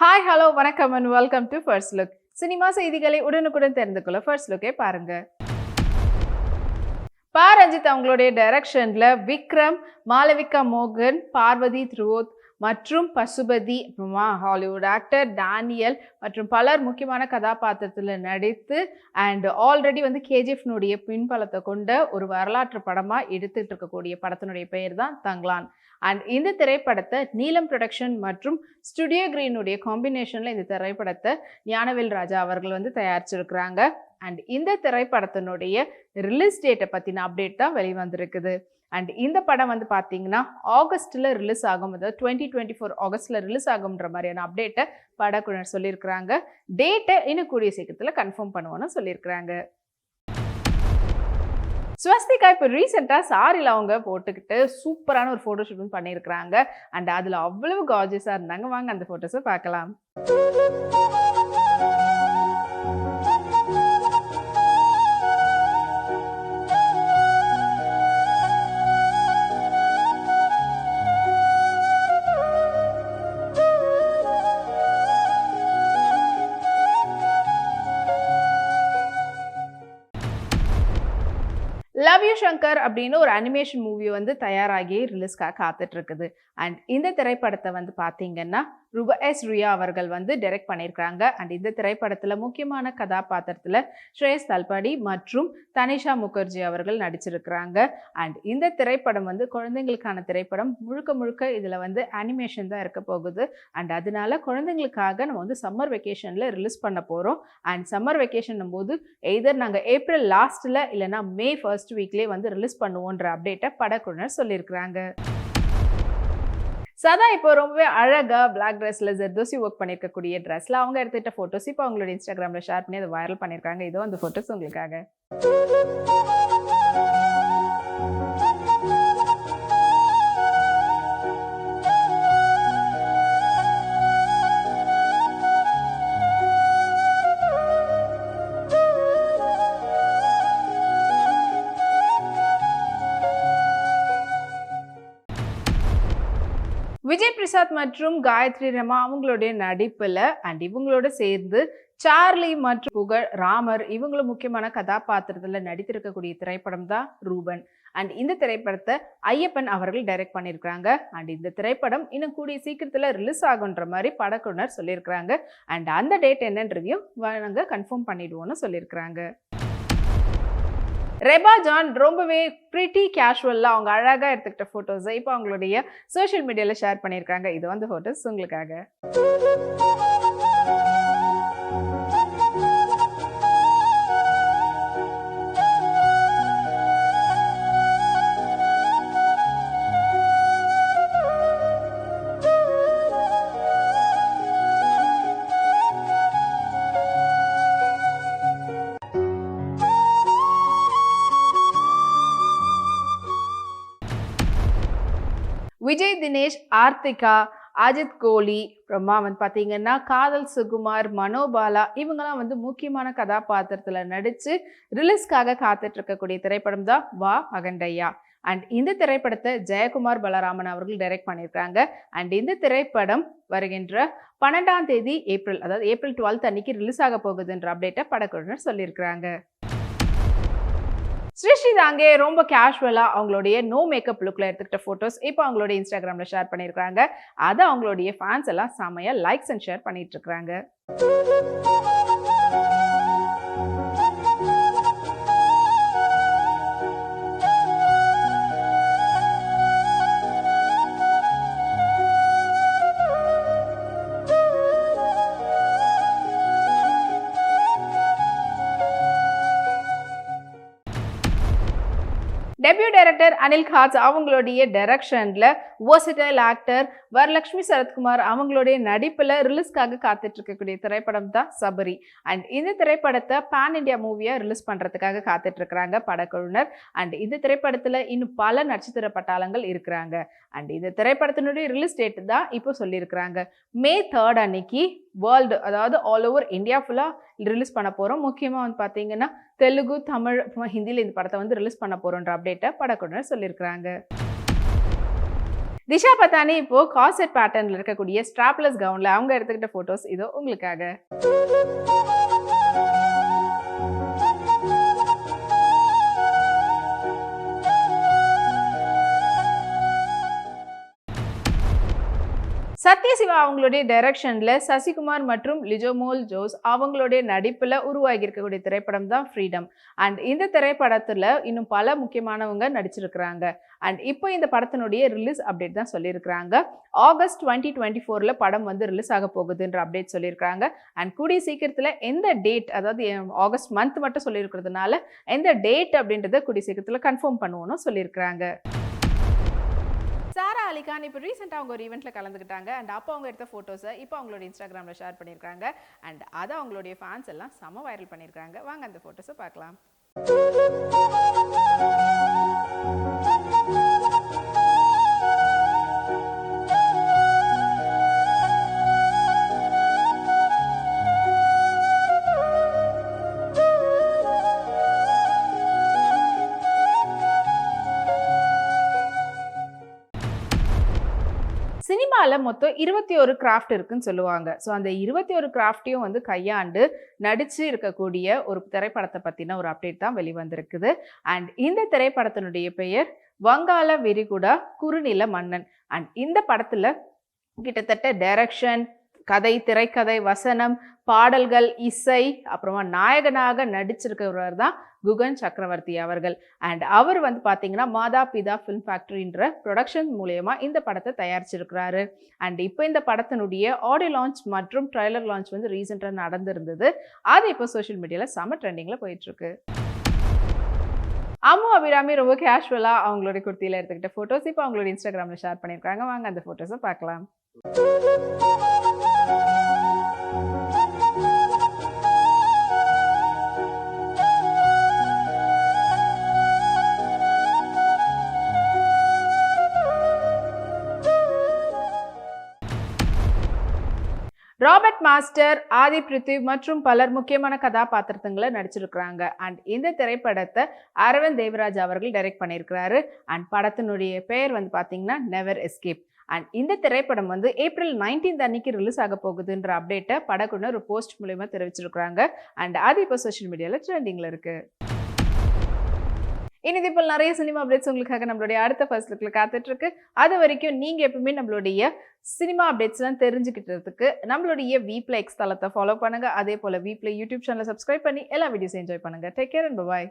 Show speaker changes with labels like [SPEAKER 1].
[SPEAKER 1] Hi hello வணக்கம் and welcome to first look cinema செய்திகளை உடனுக்குடன் தெரிந்து கொள்ள ஃபர்ஸ்ட் லுக்கே பாருங்க. பா. ரஞ்சித் அவங்களுடைய டைரக்ஷனில் விக்ரம் மாலவிகா மோகன் பார்வதி த்ருவோத் மற்றும் பசுபதி அப்புறமா ஹாலிவுட் ஆக்டர் டேனியல் மற்றும் பலர் முக்கியமான கதாபாத்திரத்தில் நடித்து அண்ட் ஆல்ரெடி வந்து கேஜிஎஃப்னுடைய பின்பலத்தை கொண்ட ஒரு வரலாற்று படமாக எடுத்துகிட்டு இருக்கக்கூடிய படத்தினுடைய பெயர் தான் தங்லான் அண்ட் இந்த திரைப்படத்தை நீலம் ப்ரொடக்ஷன் மற்றும் ஸ்டுடியோ கிரீனுடைய காம்பினேஷனில் இந்த திரைப்படத்தை ஞானவேல் ராஜா அவர்கள் வந்து தயாரிச்சிருக்கிறாங்க. அண்ட் இந்த திரைப்படத்தினுடைய ரிலீஸ் டேட்டை பற்றின அப்டேட் தான் வெளிவந்திருக்குது. அண்ட் இந்த படம் வந்து பார்த்தீங்கன்னா ஆகஸ்ட்டில் ரிலீஸ் ஆகும். அதாவது டுவெண்ட்டி டுவெண்ட்டி ஃபோர் ஆகஸ்ட்டில் ரிலீஸ் ஆகும்ன்ற மாதிரியான அப்டேட்டை படக்குழுனர் சொல்லியிருக்கிறாங்க. டேட்டை இன்னும் கூடிய சீக்கிரத்தில் கன்ஃபார்ம் பண்ணுவோன்னு சொல்லியிருக்கிறாங்க. ஸ்வஸ்திகா இப்போ ரீசெண்டாக சாரியில் அவங்க போட்டுக்கிட்டு சூப்பரான ஒரு ஃபோட்டோஷூட் பண்ணியிருக்கிறாங்க அண்ட் அதில் அவ்வளவு காஜஸாக இருந்தாங்க. வாங்க அந்த ஃபோட்டோஸை பார்க்கலாம். லவ் சங்கர் அப்படின்னு ஒரு அனிமேஷன் மூவி வந்து தயாராகி ரிலீஸ்க்காக காத்துட்ருக்குது அண்ட் இந்த திரைப்படத்தை வந்து பார்த்தீங்கன்னா ருப எஸ் ரியா அவர்கள் வந்து டைரக்ட் பண்ணியிருக்கிறாங்க அண்ட் இந்த திரைப்படத்தில் முக்கியமான கதாபாத்திரத்தில் ஸ்ரேயஸ் தல்பாடி மற்றும் தனிஷா முகர்ஜி அவர்கள் நடிச்சிருக்கிறாங்க. அண்ட் இந்த திரைப்படம் வந்து குழந்தைங்களுக்கான திரைப்படம். முழுக்க முழுக்க இதில் வந்து அனிமேஷன் தான் இருக்க போகுது. அண்ட் அதனால குழந்தைங்களுக்காக நம்ம வந்து சம்மர் வெக்கேஷனில் ரிலீஸ் பண்ண போகிறோம் அண்ட் சம்மர் வெக்கேஷன் போது எய்தர் நாங்கள் ஏப்ரல் லாஸ்ட்டில் இல்லைனா மே ஃபர்ஸ்ட் வீக்லேயே வந்து ரிலீஸ் பண்ணுவோன்ற அப்டேட்டை படக்குழுனர் சொல்லியிருக்கிறாங்க. சதா இப்போ ரொம்பவே அழகாக பிளாக் ட்ரெஸ்ல ஜெர்தோசி ஒர்க் பண்ணியிருக்கக்கூடிய ட்ரெஸ்ல அவங்க எடுத்துகிட்ட ஃபோட்டோஸ் இப்போ அவங்களோட இன்ஸ்டாகிராமில் ஷேர் பண்ணி அதை வைரல் பண்ணியிருக்காங்க இதோ அந்த ஃபோட்டோஸ் உங்களுக்காக. விஜய் பிரசாத் மற்றும் காயத்ரி ரமா அவங்களுடைய நடிப்பில் அண்ட் இவங்களோட சேர்ந்து சார்லி மற்றும் புகழ் ராமர் இவங்களும் முக்கியமான கதாபாத்திரத்தில் நடித்திருக்கக்கூடிய திரைப்படம் தான் ரூபன். அண்ட் இந்த திரைப்படத்தை ஐயப்பன் அவர்கள் டைரக்ட் பண்ணியிருக்கிறாங்க. அண்ட் இந்த திரைப்படம் இன்னும் கூடிய சீக்கிரத்தில் ரிலீஸ் ஆகுன்ற மாதிரி படக்குழுனர் சொல்லியிருக்கிறாங்க. அண்ட் அந்த டேட் என்னன்றதையும் நாங்கள் கன்ஃபார்ம் பண்ணிடுவோம்னு சொல்லியிருக்கிறாங்க. ரெபா ஜான் ரொம்பவே ப்ரிட்டி கேஷுவலாக அவங்க அழகாக எடுத்துக்கிட்ட ஃபோட்டோஸை இப்போ அவங்களுடைய சோஷியல் மீடியாவில் ஷேர் பண்ணியிருக்காங்க. இது வந்து ஃபோட்டோஸ் உங்களுக்காக. விஜய் தினேஷ் ஆர்த்திகா அஜித் கோலி அப்புறமா வந்து பார்த்தீங்கன்னா காதல் சுகுமார் மனோபாலா இவங்கெல்லாம் வந்து முக்கியமான கதாபாத்திரத்தில் நடித்து ரிலீஸ்க்காக காத்துட்ருக்கக்கூடிய திரைப்படம் தான் வா மகண்டையா அண்ட் இந்த திரைப்படத்தை ஜெயக்குமார் பலராமன் அவர்கள் டைரக்ட் பண்ணியிருக்காங்க. அண்ட் இந்த திரைப்படம் வருகின்ற பன்னெண்டாம் தேதி ஏப்ரல் அதாவது ஏப்ரல் டுவெல்த் அன்னைக்கு ரிலீஸ் ஆக போகுதுன்ற அப்டேட்டை படக்குழுவினர் சொல்லியிருக்கிறாங்க. ஸ்ரீஸ்ரீ தாங்கே ரொம்ப கேஷுவலாக அவங்களுடைய நோ மேக்கப் லுக்கில் எடுத்துக்கிட்ட ஃபோட்டோஸ் இப்போ அவங்களுடைய இன்ஸ்டாகிராமில் ஷேர் பண்ணியிருக்காங்க அதை அவங்களுடைய ஃபேன்ஸ் எல்லாம் செமையாக லைக்ஸ் அண்ட் ஷேர் பண்ணிட்டு இருக்கிறாங்க டெபியூ டைரக்டர் அனில் காஜ் அவங்களுடைய டைரக்ஷனில் ஓசடைல் ஆக்டர் வரலட்சுமி சரத்குமார் அவங்களுடைய நடிப்பில் ரிலீஸ்க்காக காத்துட்டு இருக்கக்கூடிய திரைப்படம் தான் சபரி அண்ட் இந்த திரைப்படத்தை பேன் இண்டியா மூவியை ரிலீஸ் பண்ணுறதுக்காக காத்துட்டு இருக்கிறாங்க படக்குழுனர் அண்ட் இந்த திரைப்படத்தில் இன்னும் பல நட்சத்திர பட்டாளங்கள் இருக்கிறாங்க. அண்ட் இந்த திரைப்படத்தினுடைய ரிலீஸ் டேட் தான் இப்போ சொல்லியிருக்கிறாங்க. மே தேர்ட் அன்னைக்கு வேர்ல்டு அதாவது ஆல் ஓவர் இந்தியா ஃபுல்லாக ரிலீஸ் பண்ண போகிறோம் முக்கியமாக வந்து பார்த்தீங்கன்னா தெலுங்கு தமிழ் ஹிந்தியில் இந்த படத்தை வந்து ரிலீஸ் பண்ண போகிறோன்ற அப்டேட்டை படக்குழுவினர் சொல்லியிருக்கிறாங்க. திஷா பத்தானி இப்போ காசெட் பேட்டர்னில் இருக்கக்கூடிய ஸ்ட்ராப்லெஸ் கவுன்ல அவங்க எடுத்துக்கிட்ட போட்டோஸ் இதோ உங்களுக்காக. சத்யசிவா அவங்களுடைய டைரக்ஷனில் சசிகுமார் மற்றும் லிஜோமோல் ஜோஸ் அவங்களுடைய நடிப்பில் உருவாகி இருக்கக்கூடிய திரைப்படம் தான் ஃப்ரீடம் அண்ட் இந்த திரைப்படத்தில் இன்னும் பல முக்கியமானவங்க நடிச்சிருக்கிறாங்க. அண்ட் இப்போ இந்த படத்தினுடைய ரிலீஸ் அப்டேட் தான் சொல்லியிருக்கிறாங்க. ஆகஸ்ட் டுவெண்ட்டி டுவெண்ட்டி ஃபோரில் படம் வந்து ரிலீஸ் ஆக போகுதுன்ற அப்டேட் சொல்லியிருக்கிறாங்க. அண்ட் கூடிய சீக்கிரத்தில் எந்த டேட் அதாவது ஆகஸ்ட் மந்த் மட்டும் சொல்லியிருக்கிறதுனால எந்த டேட் அப்படின்றத கூடிய சீக்கிரத்தில் கன்ஃபார்ம் பண்ணுவோன்னு சொல்லியிருக்கிறாங்க. சாரா அலிகான் இப்போ ரீசெண்டாக அவங்க ஒரு ஈவெண்ட்டில் கலந்துக்கிட்டாங்க. அண்ட் அப்போ அவங்க எடுத்த ஃபோட்டோஸை இப்போ அவங்களோட இன்ஸ்டாகிராமில் ஷேர் பண்ணியிருக்காங்க. அண்ட் அதை அவங்களுடைய ஃபேன்ஸ் எல்லாம் செம வைரல் பண்ணியிருக்காங்க. வாங்க அந்த ஃபோட்டோஸை பார்க்கலாம். சினிமாவில் மொத்தம் இருபத்தி ஒரு கிராஃப்ட் இருக்குன்னு சொல்லுவாங்க. ஸோ அந்த இருபத்தி ஒரு கிராஃப்டையும் வந்து கையாண்டு நடித்து இருக்கக்கூடிய ஒரு திரைப்படத்தை பற்றின ஒரு அப்டேட் தான் வெளிவந்திருக்குது. அண்ட் இந்த திரைப்படத்தினுடைய பெயர் வங்காள விரிகுடா குறுநில மன்னன். அண்ட் இந்த படத்தில் கிட்டத்தட்ட டைரக்ஷன் கதை திரைக்கதை வசனம் பாடல்கள் இசை அப்புறமா நாயகனாக நடிச்சிருக்கிறவர் தான் குகன் சக்கரவர்த்தி அவர்கள். அண்ட் அவர் வந்து பார்த்தீங்கன்னா மாதா பிதா ஃபிலிம் ஃபேக்டரின்ற ப்ரொடக்ஷன் மூலயமா இந்த படத்தை தயாரிச்சிருக்கிறாரு. அண்ட் இப்போ இந்த படத்தினுடைய ஆடியோ லான்ச் மற்றும் ட்ரைலர் லான்ச் வந்து ரீசெண்டாக நடந்திருந்தது. அது இப்போ சோஷியல் மீடியாவில் செம ட்ரெண்டிங்கில் போயிட்டுருக்கு. அம்மு அபிராமி ரொம்ப கேஷுவலாக அவங்களுடைய குர்த்தியில் எடுத்துக்கிட்ட ஃபோட்டோஸ் இப்போ அவங்களோட இன்ஸ்டாகிராமில் ஷேர் பண்ணியிருக்காங்க. வாங்க அந்த ஃபோட்டோஸை பார்க்கலாம். மாஸ்டர் ஆதி பிருத்வி மற்றும் பலர் முக்கியமான கதாபாத்திரத்துங்களை நடிச்சிருக்கிறாங்க. அண்ட் இந்த திரைப்படத்தை அரவிந்த் தேவராஜ் அவர்கள் டைரக்ட் பண்ணியிருக்கிறாரு. அண்ட் படத்தினுடைய பெயர் வந்து பார்த்தீங்கன்னா நெவர் எஸ்கேப் அண்ட் இந்த திரைப்படம் வந்து ஏப்ரல் 19th அன்னைக்கு ரிலீஸ் ஆக போகுதுன்ற அப்டேட்டை படக்குனர் ஒரு போஸ்ட் மூலயமா தெரிவிச்சிருக்கிறாங்க. அண்ட் அது இப்போ சோஷியல் மீடியாவில் ட்ரெண்டிங்கில் இருக்குது இனி இப்போ போல் நிறைய சினிமா அப்டேட்ஸ் உங்களுக்காக நம்மளுடைய அடுத்த ஃபர்ஸ்ட் லுக்கில் காத்துட்ருக்கு. அது வரைக்கும் நீங்கள் எப்பவுமே நம்மளுடைய சினிமா அப்டேட்ஸ்லாம் தெரிஞ்சுக்கிட்டதுக்கு நம்மளுடைய வீப்ளை எக்ஸ் தளத்தை ஃபாலோ பண்ணுங்க. அதே போல் வீப்ளை யூடியூப் சேனலை சப்ஸ்கிரைப் பண்ணி எல்லா வீடியோஸ் என்ஜாய் பண்ணுங்கள் டேக் கேர் அண்ட் பாய்